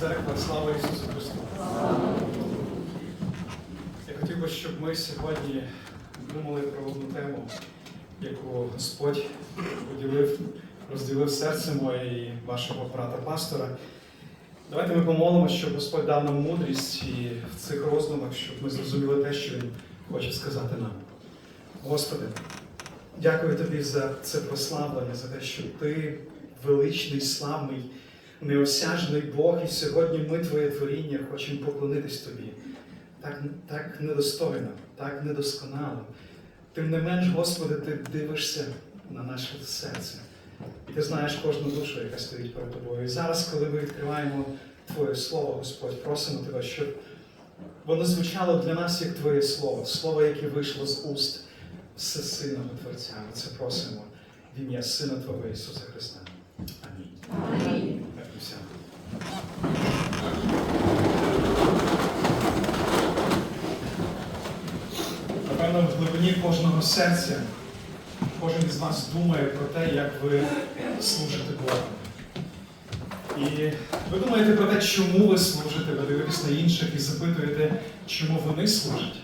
церква, слава Ісусу Христу! Я хотів би, щоб ми сьогодні думали про одну тему, яку Господь поділив, розділив серце моє і вашого брата пастора. Давайте ми помолимо, щоб Господь дав нам мудрість і в цих роздумах, щоб ми зрозуміли те, що Він хоче сказати нам. Господи, дякую Тобі за це прославлення, за те, що Ти величний, славний, неосяжний Бог, і сьогодні ми, Твоє творіння, хочемо поклонитись Тобі. Так, так недостойно, так недосконало. Тим не менш, Господи, Ти дивишся на наше серце. І ти знаєш кожну душу, яка стоїть перед тобою. І зараз, коли ми відкриваємо Твоє Слово, Господь, просимо Тебе, щоб воно звучало для нас як Твоє Слово, Слово, яке вийшло з уст Всесильного Творця. Ми це просимо в ім'я Сина Твого Ісуса Христа. Амінь. Амінь. Дякуйся. Напевно, в глибині кожного серця кожен із вас думає про те, як ви служите Богу. І ви думаєте про те, чому ви служите, ви дивитесь на інших і запитуєте, чому вони служать.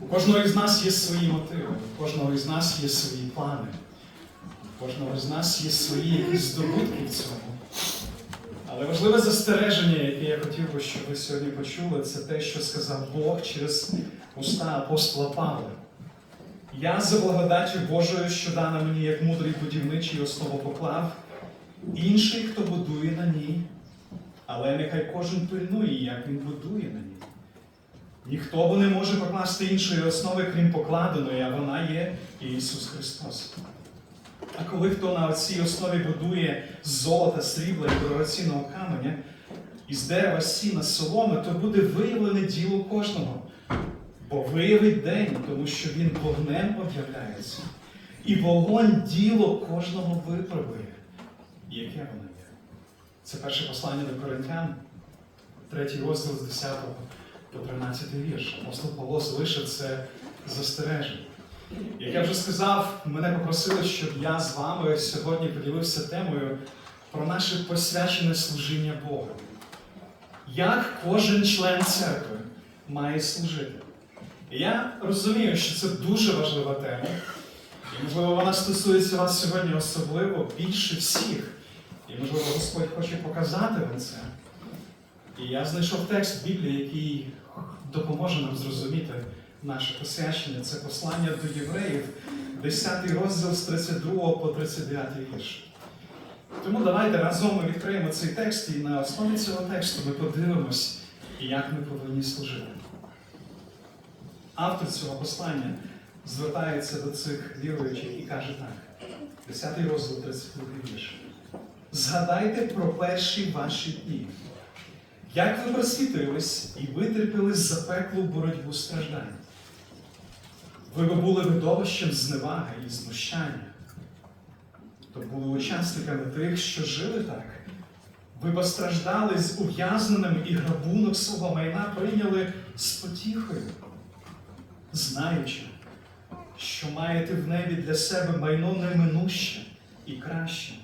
У кожного із нас є свої мотиви, у кожного із нас є свої плани, у кожного з нас є свої здобутки в цьому. Але важливе застереження, яке я хотів би, щоб ви сьогодні почули, це те, що сказав Бог через уста апостола Павла. Я за благодаттю Божою, що дана мені як мудрий будівничий основу поклав, інший, хто будує на ній, але нехай кожен пильнує, як він будує на ній. Ніхто бо не може покласти іншої основи, крім покладеної, а вона є Ісус Христос. А коли хто на цій основі будує золота, срібла і дорогоцінного каменя, із дерева сіна, соломи, то буде виявлене діло кожного. Бо виявить день, тому що він вогнем об'являється. І вогонь діло кожного випробує. Яке воно є? Це перше послання до Коринтян, третій розділ з 10 по 13 вірш. Апостол Павло залишив це застереження. Як я вже сказав, мене попросили, щоб я з вами сьогодні поділився темою про наше посвячене служіння Богу. Як кожен член церкви має служити? І я розумію, що це дуже важлива тема. І, можливо, вона стосується вас сьогодні особливо більше всіх. І, можливо, Господь хоче показати вам це. І я знайшов текст Біблії, який допоможе нам зрозуміти наше посвячення. Це послання до євреїв, 10 розділ з 32 по 39 вірш. Тому давайте разом ми відкриємо цей текст, і на основі цього тексту ми подивимось, як ми повинні служити. Автор цього послання звертається до цих віруючих і каже так: 10 розділ 32 вірш. Згадайте про перші ваші дні. Як ви просвітились і витерпіли запеклу боротьбу страждань? Ви були видовищем зневаги і знущання, то були учасниками тих, що жили так. Ви постраждали з ув'язненим і грабунок свого майна прийняли з потіхою, знаючи, що маєте в небі для себе майно неминуще і краще.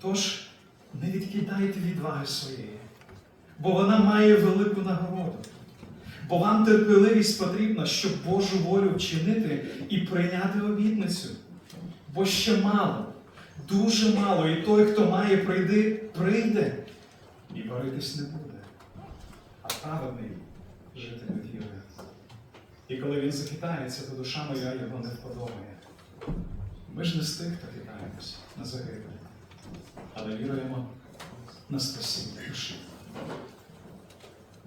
Тож не відкидайте відваги своєї, бо вона має велику нагороду. Бо вам терпеливість потрібна, щоб Божу волю вчинити і прийняти обітницю. Бо ще мало, дуже мало, і той, хто має прийти, прийде і боритись не буде. А праведний жити від віри. І коли він захитається, то душа моя його не вподобає. Ми ж не з тих, хто хитаємось на загибель, але віруємо на спасіння душі.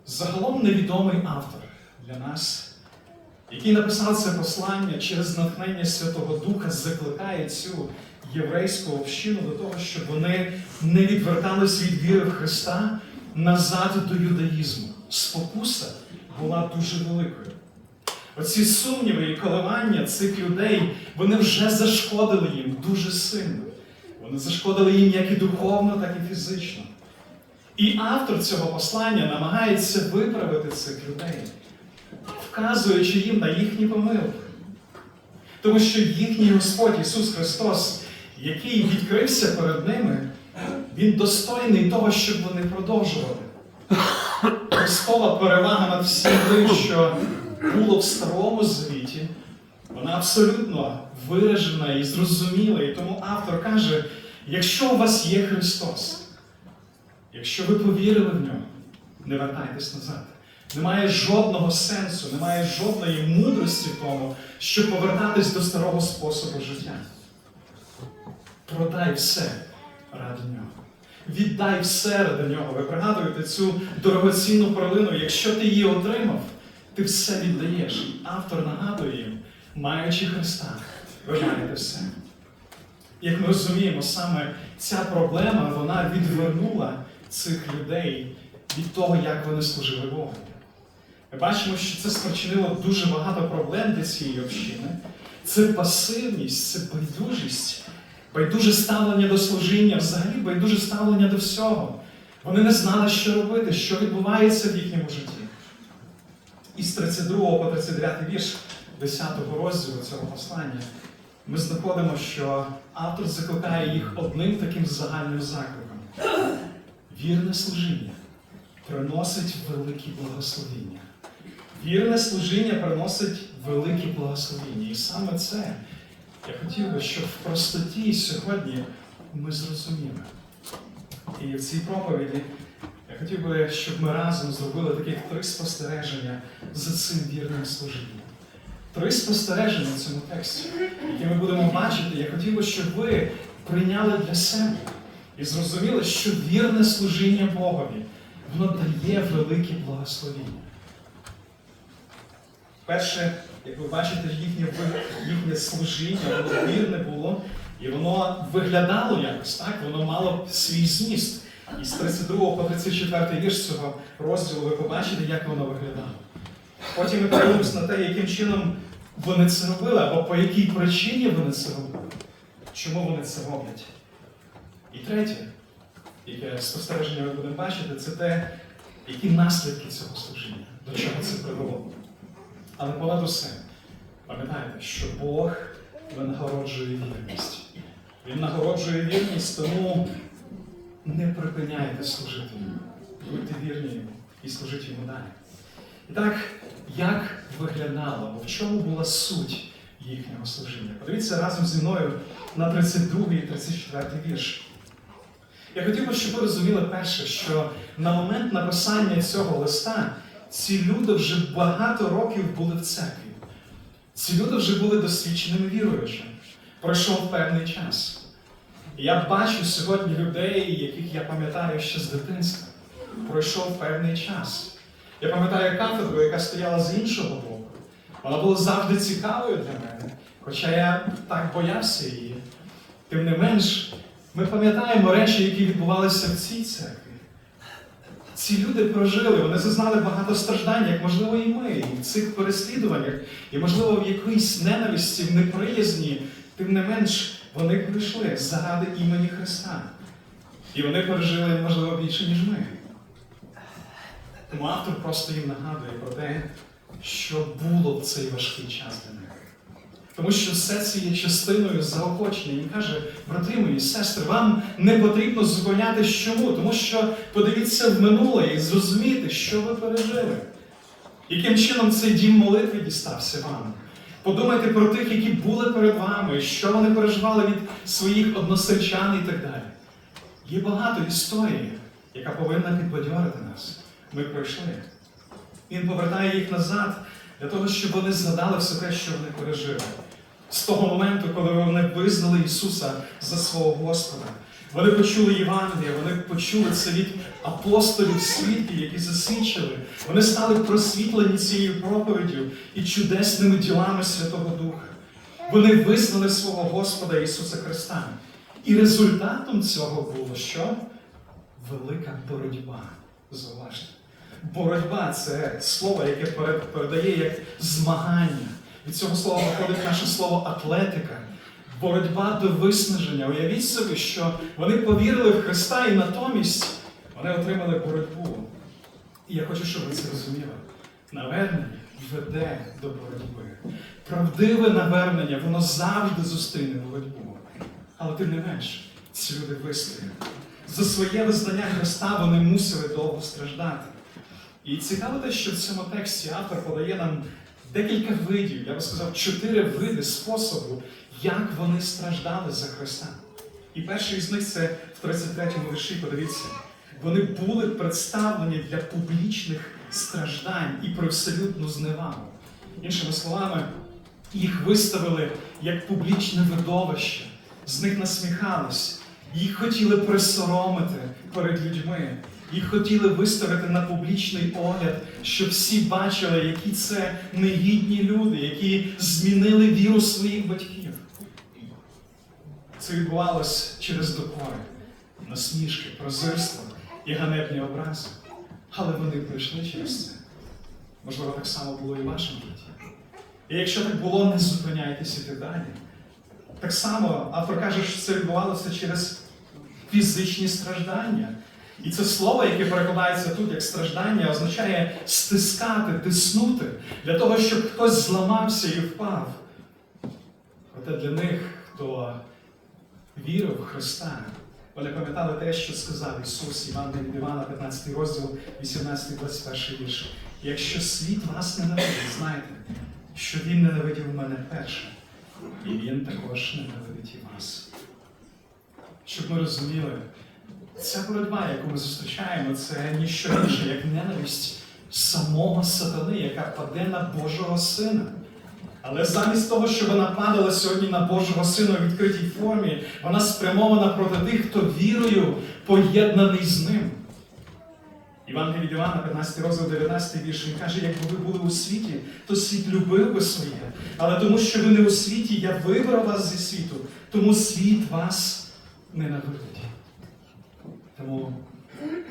Загалом невідомий автор для нас, який написав це послання через натхнення Святого Духа, закликає цю єврейську общину до того, щоб вони не відвертались від віри в Христа назад до юдаїзму. Спокуса була дуже великою. Оці сумніви і коливання цих людей, вони вже зашкодили їм дуже сильно. Вони зашкодили їм як і духовно, так і фізично. І автор цього послання намагається виправити цих людей, вказуючи їм на їхні помилки. Тому що їхній Господь Ісус Христос, який відкрився перед ними, Він достойний того, щоб вони продовжували. Христова перевага над всім тим, що було в старому звіті, вона абсолютно виражена і зрозуміла. І тому автор каже: якщо у вас є Христос, якщо ви повірили в нього, не вертайтесь назад. Немає жодного сенсу, немає жодної мудрості в тому, щоб повертатись до старого способу життя. Продай все ради нього. Віддай все ради нього. Ви пригадуєте цю дорогоцінну перлину. Якщо ти її отримав, ти все віддаєш. Автор нагадує їм, маючи Христа, ви маєте все. Як ми розуміємо, саме ця проблема вона відвернула цих людей від того, як вони служили Богу. Ми бачимо, що це спричинило дуже багато проблем для цієї общини. Це пасивність, це байдужість, байдуже ставлення до служіння, взагалі байдуже ставлення до всього. Вони не знали, що робити, що відбувається в їхньому житті. І з 32 по 39 вірш 10 розділу цього послання ми знаходимо, що автор закликає їх одним таким загальним закликом. Вірне служіння приносить великі благословіння. Вірне служіння приносить великі благословіння. І саме це я хотів би, щоб в простоті сьогодні ми зрозуміли. І в цій проповіді я хотів би, щоб ми разом зробили таких три спостереження за цим вірним служінням. Три спостереження в цьому тексті, які ми будемо бачити. Я хотів би, щоб ви прийняли для себе і зрозуміли, що вірне служіння Богові, воно дає великі благословіння. Перше, як ви бачите, їхнє, їхнє служіння, воно вірне було, і воно виглядало якось, так? Воно мало свій зміст. І з 32 по 34 вірш цього розділу ви побачите, як воно виглядало. Потім ми подивимося на те, яким чином вони це робили, або по якій причині вони це робили. Чому вони це роблять? І третє, яке спостереження ми будемо бачити, це те, які наслідки цього служіння, до чого це привело. Але понад усе, пам'ятайте, що Бог винагороджує вірність. Він нагороджує вірність, тому не припиняйте служити йому. Будьте вірні йому і служіть йому далі. І так, як виглядало, в чому була суть їхнього служіння? Подивіться разом зі мною на 32 і 34 вірш. Я хотів би, щоб ви розуміли перше, що на момент написання цього листа ці люди вже багато років були в церкві. Ці люди вже були досвідченими віруючими. Пройшов певний час. Я бачу сьогодні людей, яких я пам'ятаю ще з дитинства. Пройшов певний час. Я пам'ятаю кафедру, яка стояла з іншого боку. Вона була завжди цікавою для мене, хоча я так боявся її. Тим не менш, ми пам'ятаємо речі, які відбувалися в цій церкві. Ці люди прожили, вони зазнали багато страждань, як можливо і ми, і в цих переслідуваннях, і, можливо, в якоїсь ненависті, в неприязні, тим не менш, вони прийшли заради імені Христа. І вони пережили, можливо, більше, ніж ми. Тому автор просто їм нагадує про те, що було в цей важкий час для них. Тому що все це є частиною заохочення. Він каже, брати мої, сестри, вам не потрібно зупинятись чому, тому що подивіться в минуле і зрозуміти, що ви пережили. Яким чином цей дім молитви дістався вам? Подумайте про тих, які були перед вами, що вони переживали від своїх односельчан і так далі. Є багато історій, яка повинна підбадьорити нас. Ми пройшли. Він повертає їх назад для того, щоб вони згадали все те, що вони пережили. З того моменту, коли вони визнали Ісуса за свого Господа. Вони почули Євангелія, вони почули це від апостолів свідків, які засвідчили. Вони стали просвітлені цією проповіддю і чудесними ділами Святого Духа. Вони визнали свого Господа Ісуса Христа. І результатом цього було що? Велика боротьба. Зауважте. Боротьба це слово, яке передає як змагання. Від цього слова виходить наше слово атлетика. Боротьба до виснаження. Уявіть собі, що вони повірили в Христа і натомість вони отримали боротьбу. І я хочу, щоб ви це розуміли. Навернення веде до боротьби. Правдиве навернення, воно завжди зустріне боротьбу. Але тим не менш, ці люди вистояли. за своє визнання Христа вони мусили довго страждати. І цікаво те, що в цьому тексті автор подає нам декілька видів, я би сказав, чотири види способу, як вони страждали за Христа. І перший із них це в 33-му вірші, подивіться, вони були представлені для публічних страждань і привселюдну зневагу. Іншими словами, їх виставили як публічне видовище, з них насміхались, їх хотіли присоромити перед людьми, їх хотіли виставити на публічний огляд, щоб всі бачили, які це негідні люди, які змінили віру своїх батьків. Це відбувалось через докори, насмішки, прозирство і ганебні образи. Але вони пройшли через це. Можливо, так само було і в вашому житті. І якщо так було, не зупиняйтесь іти далі. Так само автор каже, що це відбувалося через фізичні страждання. І це слово, яке перекладається тут як страждання, означає стискати, тиснути, для того, щоб хтось зламався і впав. Проте для них, хто вірив в Христа, вони пам'ятали те, що сказав Ісус, Іван від Івана, 15 розділ, 18-21 вірш. Якщо світ вас ненавидить, знайте, що Він ненавидів мене перше, і Він також ненавидить і вас. Щоб ми розуміли, ця боротьба, яку ми зустрічаємо, це ніщо інше, як ненависть самого сатани, яка паде на Божого Сина. Але замість того, щоб вона падала сьогодні на Божого Сина у відкритій формі, вона спрямована проти тих, хто вірою поєднаний з ним. Іван від Івана, 15 розділ 19 вірш, він каже, якби ви були у світі, то світ любив би своє. Але тому, що ви не у світі, я вибрав вас зі світу, тому світ вас ненавидить. Тому,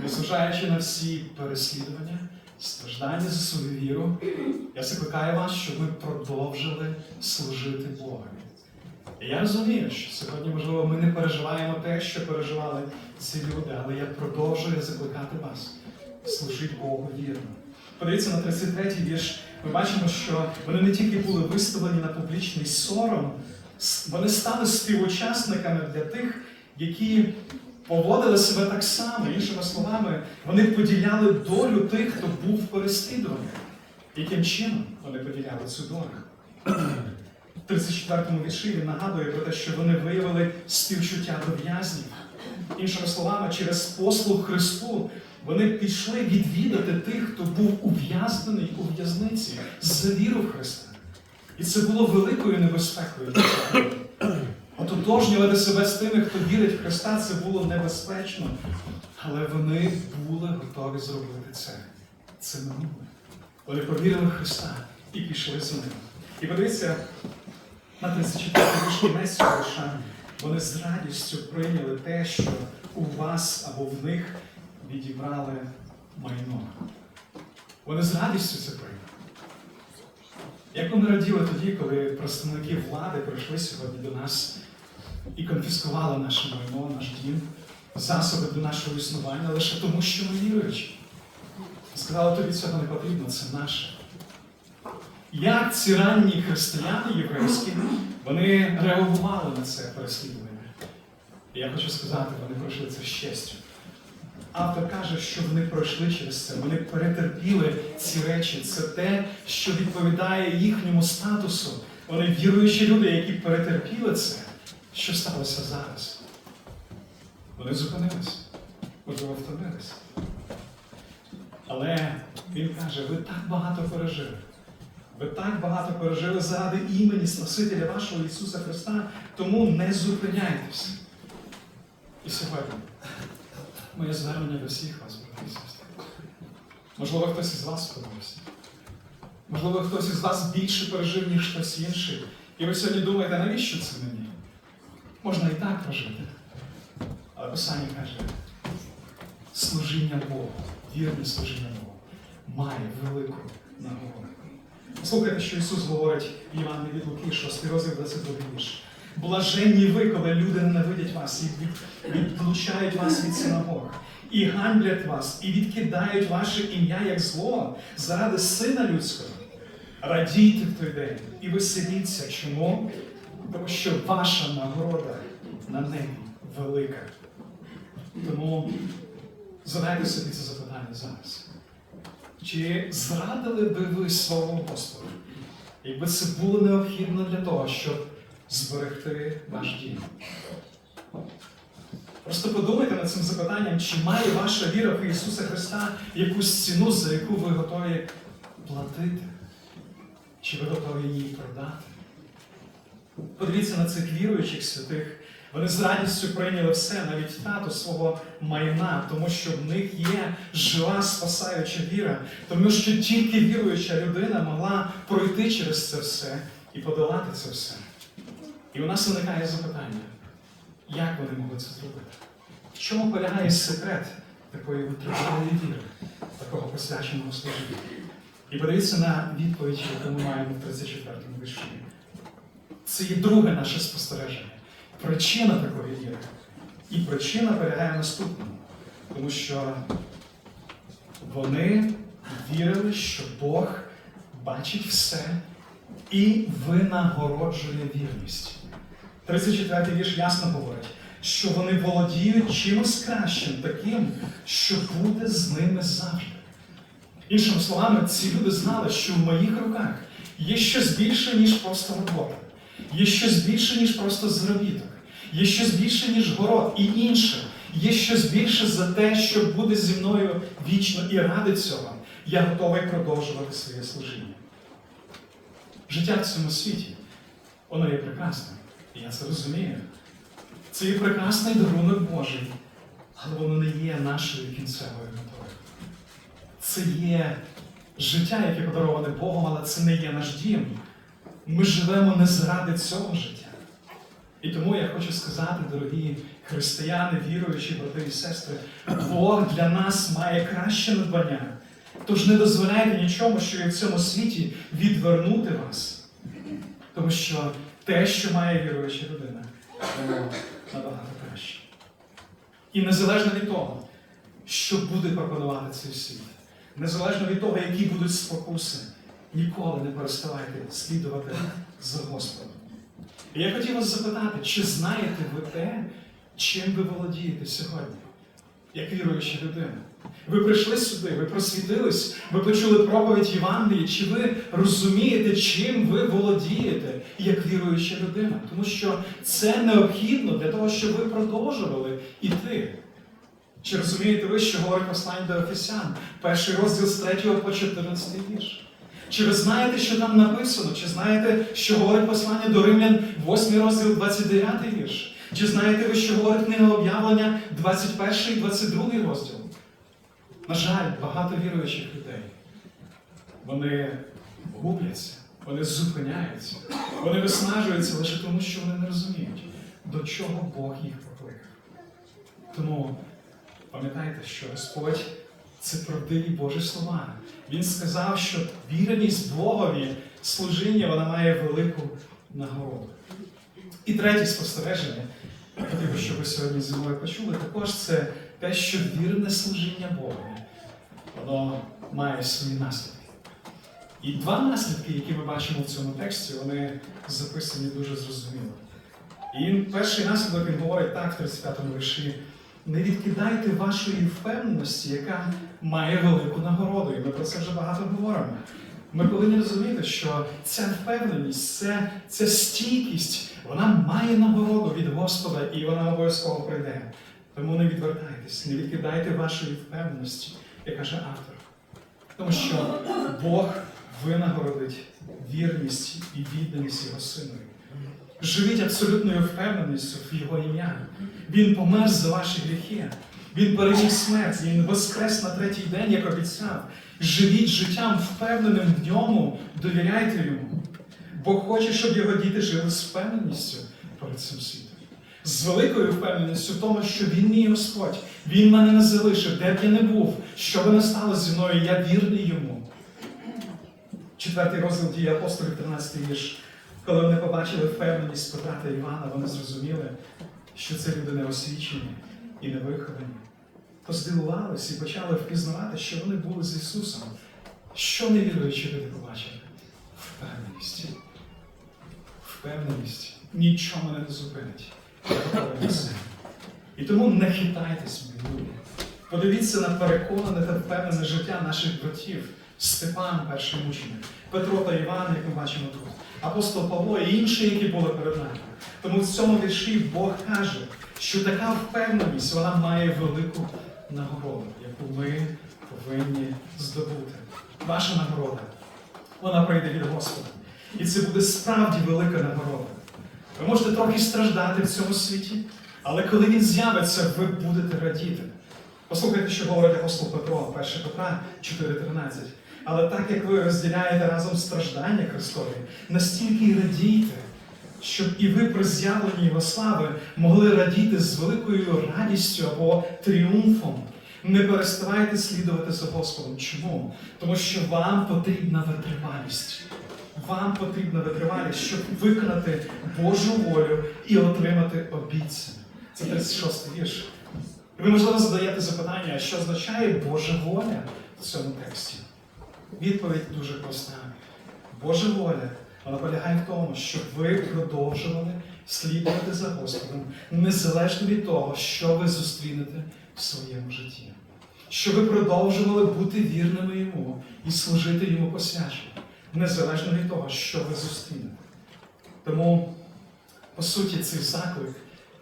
незважаючи на всі переслідування, страждання за свою віру, я закликаю вас, щоб ми продовжили служити Богові. І я розумію, що сьогодні, можливо, ми не переживаємо те, що переживали ці люди, але я продовжую закликати вас. Служити Богу вірно. Подивіться на 33-й вірш. Ми бачимо, що вони не тільки були виставлені на публічний сором, вони стали співучасниками для тих, які поводили себе так само. Іншими словами, вони поділяли долю тих, хто був переслідуваний. Яким чином вони поділяли цю долю? В 34-му вірші він нагадує про те, що вони виявили співчуття до в'язнів. Іншими словами, через послуг Христу вони пішли відвідати тих, хто був ув'язнений у в'язниці за віру в Христа. І це було великою небезпекою. Ототожнювати себе з тими, хто вірить в Христа, це було небезпечно. Але вони були готові зробити це. Це минуле. Вони повірили в Христа і пішли за ним. І подивіться, на 34 вірш кінець цього вони з радістю прийняли те, що у вас або в них відібрали майно. Вони з радістю це прийняли. Як вони раділи тоді, коли представники влади прийшли сьогодні до нас і конфіскували наше майно, наш дім, засоби до нашого існування лише тому, що ми віруючі. Сказали, тобі цього не потрібно, це наше. Як ці ранні християни єврейські, вони реагували на це переслідування. Я хочу сказати, вони пройшли це з честю. Автор каже, що вони пройшли через це, вони перетерпіли ці речі. Це те, що відповідає їхньому статусу. Вони віруючі люди, які перетерпіли це. Що сталося зараз? Вони зупинились, можливо, втомились. Але він каже, ви так багато пережили. Ви так багато пережили заради імені Спасителя вашого Ісуса Христа, тому не зупиняйтесь. І сьогодні моє звернення до всіх вас, брати. Можливо, хтось із вас сподобався. Можливо, хтось із вас більше пережив, ніж хтось інший. І ви сьогодні думаєте, навіщо це мені? Можна і так прожити. Але Писання каже, служіння Богу, вірне служіння Богу, має велику нагороду. Слухайте, що Ісус говорить в Івана від Луки, 6 розділ 22 вірш. Блаженні ви, коли люди ненавидять вас і відлучають вас від синагог, і ганьблять вас, і відкидають ваше ім'я як зло заради Сина Людського. Радійте в той день і веселіться. Чому? Тому що ваша нагорода на небі велика. Тому задайте собі це запитання зараз. Чи зрадили би ви свого Господа, якби це було необхідно для того, щоб зберегти ваш дім? Просто подумайте над цим запитанням, чи має ваша віра в Ісуса Христа якусь ціну, за яку ви готові платити? Чи ви готові її продати? Подивіться на цих віруючих святих. Вони з радістю прийняли все, навіть втрату свого майна, тому що в них є жива спасаюча віра, тому що тільки віруюча людина могла пройти через це все і подолати це все. І у нас виникає запитання, як вони могли це зробити? В чому полягає секрет такої витривалої віри, такого посвяченого служіння? І подивіться на відповідь, яку ми маємо в 34-му вірші. Це є друге наше спостереження. Причина такої віри. І причина полягає наступному. Тому що вони вірили, що Бог бачить все і винагороджує вірність. 34 й вірш ясно говорить, що вони володіють чимось кращим, таким, що буде з ними завжди. Іншими словами, ці люди знали, що в моїх руках є щось більше, ніж просто робота, є щось більше, ніж просто заробіток, є щось більше, ніж город і інше. Є щось більше за те, що буде зі мною вічно, і ради цього я готовий продовжувати своє служіння. Життя в цьому світі, воно є прекрасним. І я це розумію. Це є прекрасний дарунок Божий, але воно не є нашою кінцевою метою. Це є життя, яке подароване Богом, але це не є наш дім. Ми живемо не заради цього життя. І тому я хочу сказати, дорогі християни, віруючі, брати і сестри, Бог для нас має краще надбання. Тож не дозволяйте нічому, що є в цьому світі, відвернути вас. Тому що те, що має віруюча людина, воно набагато краще. І незалежно від того, що буде пропонувати цей світ, незалежно від того, які будуть спокуси, ніколи не переставайте слідувати за Господом. І я хотів вас запитати, чи знаєте ви те, чим ви володієте сьогодні, як віруюча людина? Ви прийшли сюди, ви просвітились, ви почули проповідь Євангелії, чи ви розумієте, чим ви володієте як віруюча людина? Тому що це необхідно для того, щоб ви продовжували іти. Чи розумієте ви, що говорить послання до Ефесян, перший розділ з 3 по 14 вірш? Чи ви знаєте, що там написано? Чи знаєте, що говорить послання до Римлян, 8 розділ, 29 вірш? Чи знаєте ви, що говорить книга об'явлення, 21 і 22 розділ? На жаль, багато віруючих людей. Вони губляться, вони зупиняються, вони виснажуються лише тому, що вони не розуміють, до чого Бог їх покликав. Тому пам'ятайте, що Господь це правдиві Божі слова. Він сказав, що віреність Богові, служіння, вона має велику нагороду. І третє спостереження, хотів щоб ви сьогодні зі мною почули, також це те, що вірне служіння Богові, воно має свої наслідки. І два наслідки, які ми бачимо в цьому тексті, вони записані дуже зрозуміло. І перший наслідок він говорить так в 35-му вірші. Не відкидайте вашої впевненості, яка має велику нагороду. І ми про це вже багато говоримо. Ми повинні розуміти, що ця впевненість, ця, ця стійкість, вона має нагороду від Господа і вона обов'язково прийде. Тому не відвертайтесь, не відкидайте вашої впевненості, як каже автор. Тому що Бог винагородить вірність і відданість Його Синові. Живіть абсолютною впевненістю в Його ім'я. Він помер за ваші гріхи. Він переміг смерть, Він воскрес на третій день, як обіцяв. Живіть життям впевненим в ньому, довіряйте йому. Бог хоче, щоб його діти жили з впевненістю перед цим світом. З великою впевненістю в тому, що Він мій Господь, Він мене не залишив, де б я не був, що би не стало зі мною, я вірний йому. Четвертий розділ дії апостолів, 13 вірш. Коли вони побачили впевненість Петра та Івана, вони зрозуміли, що це люди не освічені і не виховані. То здивувалися і почали впізнавати, що вони були з Ісусом. Що невіруючі люди побачили? Впевненість. Впевненість нічого мене не зупинить. І тому не хитайтесь, мої люди. Подивіться на переконане та впевнене життя наших братів. Степан, перший мученик, Петро та Іван, як ми бачимо тут, апостол Павло і інші, які були перед нами. Тому в цьому вірші Бог каже, що така впевненість вона має велику нагороду, яку ми повинні здобути. Ваша нагорода, вона прийде від Господа. І це буде справді велика нагорода. Ви можете трохи страждати в цьому світі, але коли він з'явиться, ви будете радіти. Послухайте, що говорить апостол Петро, 1 Петра 4,13. Але так як ви розділяєте разом страждання Христові, настільки й радійте, щоб і ви при з'явленні Його слави могли радіти з великою радістю або тріумфом. Не переставайте слідувати за Господом. Чому? Тому що вам потрібна витривалість. Вам потрібна витривалість, щоб виконати Божу волю і отримати обіцяне. Це 36 вірш. І ви, можливо, задаєте запитання, що означає Божа воля в цьому тексті? Відповідь дуже проста. Божа воля вона полягає в тому, щоб ви продовжували слідувати за Господом, незалежно від того, що ви зустрінете в своєму житті. Щоб ви продовжували бути вірними йому і служити йому посвячено, незалежно від того, що ви зустрінете. Тому, по суті, цей заклик,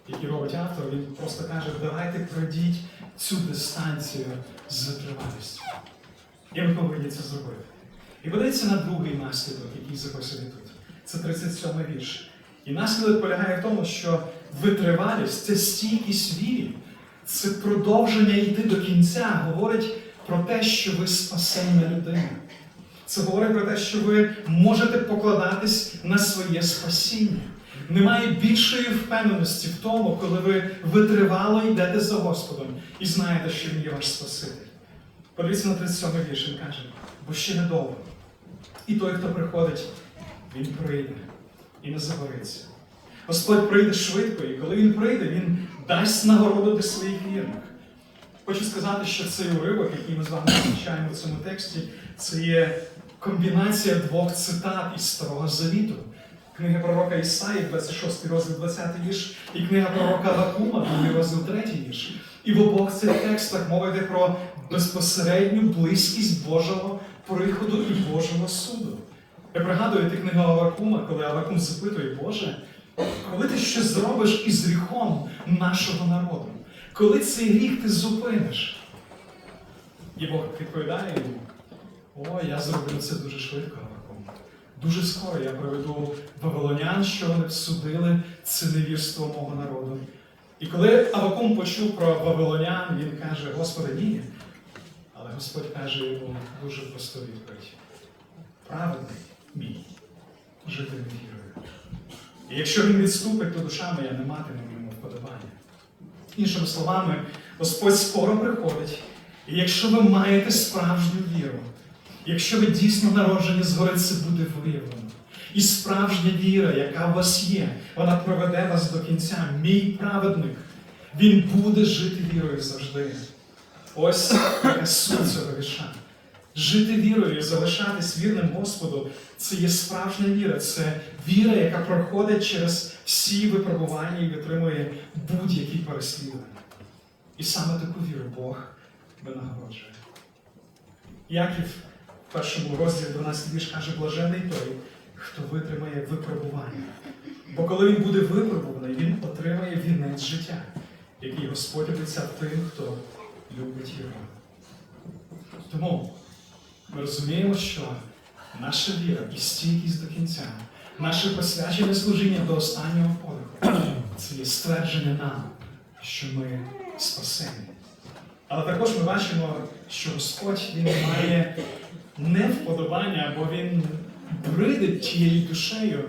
який робить автор, він просто каже, давайте пройдіть цю дистанцію з витривалістю. І ми повинні це зробити. І подається на другий наслідок, який записаний тут. Це 37 вірш. І наслідок полягає в тому, що витривалість це стійкість вірі, це продовження йти до кінця, говорить про те, що ви спасенна людина. Це говорить про те, що ви можете покладатись на своє спасіння. Немає більшої впевненості в тому, коли ви витривало йдете за Господом і знаєте, що Він є ваш Спаситель. Подивіться на 37 вірш, він каже, бо ще недовго. І той, хто приходить, він прийде і не забориться. Господь прийде швидко, і коли він прийде, він дасть нагороду для своїх вірних. Хочу сказати, що цей уривок, який ми з вами зустрічаємо в цьому тексті, це є комбінація двох цитат із Старого Завіту. Книга пророка Ісаї, 26 розділ 20 вірш, і книга пророка Вакума, 2 розділ 3 вірш. І в обох цих текстах мова йде про безпосередню близькість Божого приходу і Божого суду. Ви пригадуєте книгу Авакума, коли Авакум запитує, Боже, коли ти щось зробиш із гріхом нашого народу? Коли цей гріх ти зупиниш? І Бог відповідає йому, о, я зроблю це дуже швидко, Авакум. Дуже скоро я приведу вавилонян, що вони всудили це невірство мого народу. І коли Авакум почув про вавилонян, він каже, Господи, ні. Господь каже йому дуже просту відповідь. Праведний мій, житиме вірою. І якщо він відступить, то душа моя не матиме йому вподобання. Іншими словами, Господь скоро приходить. І якщо ви маєте справжню віру, якщо ви дійсно народжені згори, це буде виявлено. І справжня віра, яка у вас є, вона проведе вас до кінця. Мій праведник, він буде жити вірою завжди. Ось суть цього вірша. Жити вірою і залишатись вірним Господу це є справжня віра, це віра, яка проходить через всі випробування і витримує будь-які переслідування. І саме таку віру Бог винагороджує. Яків в першому розділі 12 вірш каже, блажений той, хто витримає випробування. Бо коли він буде випробуваний, він отримає вінець життя, який Господь обіцяв тим, хто любить його. Тому ми розуміємо, що наша віра і стійкість до кінця, наше посвячене служіння до останнього подиху це є ствердження нам, що ми спасені. Але також ми бачимо, що Господь Він має не вподобання, або Він бридить тією душею,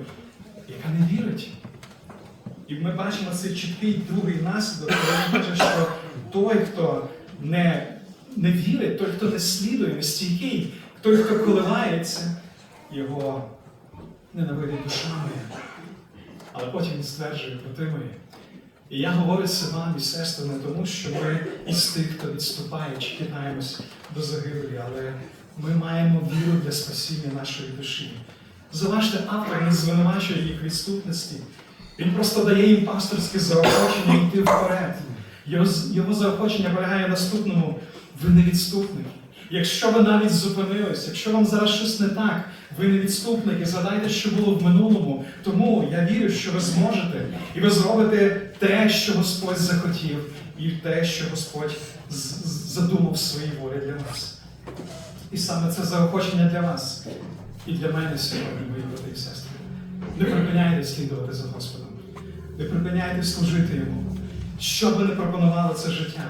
яка не вірить. І ми бачимо цей чіткий другий наслідок, коли він каже, що той, хто не, не вірить, той, хто не слідує, не стійкий, той, хто коливається, його ненавидить душа моя. Але потім він стверджує, протримує. І я говорю це вам і сестри не тому, що ми із тих, хто відступає, чи кидаємось до загибелі, але ми маємо віру для спасіння нашої душі. Заважте, автор не звинувачує їх відступності. Він просто дає їм пасторське заохочення йти вперед. Його, заохочення полягає в наступному: ви невідступники. Якщо ви навіть зупинились, якщо вам зараз щось не так, ви невідступники, згадайте, що було в минулому. Тому я вірю, що ви зможете, і ви зробите те, що Господь захотів, і те, що Господь задумав в своїй волі для вас. І саме це заохочення для вас і для мене сьогодні, мої брати і сестри. Не припиняйте слідувати за Господом, не припиняйте служити Йому. Що би не пропонувало це життя,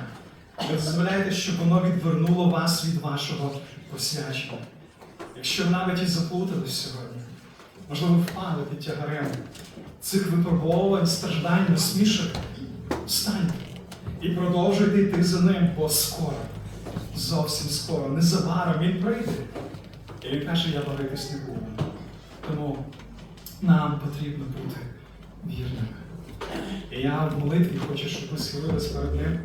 не дозволяйте, щоб воно відвернуло вас від вашого посвячення. Якщо ви навіть і заплутались сьогодні, можливо, впали під тягарем цих випробовувань, страждань, насмішок, встаньте і продовжуйте йти за ним, бо скоро, зовсім скоро, незабаром він прийде. І він каже, я варитись не буду. Тому нам потрібно бути вірними. І я в молитві хочу, щоб ви схилились перед ним.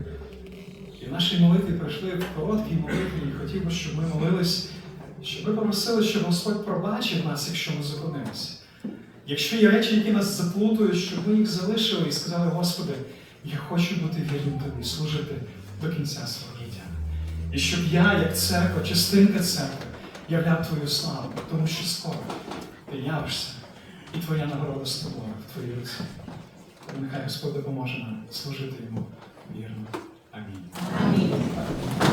І в нашій молитві прийшли в короткій молитві, і хотів би, щоб ми молились, щоб ви попросили, щоб Господь пробачив нас, якщо ми зупинимося. Якщо є речі, які нас заплутують, щоб ми їх залишили і сказали, Господи, я хочу бути вірним тобі, служити до кінця свого життя. І щоб я, як церква, частинка церкви, являв Твою славу, тому що скоро ти явишся, і Твоя нагорода з тобою в Твоїй руці. Нехай Господь допоможе нам служити йому вірно. Амінь.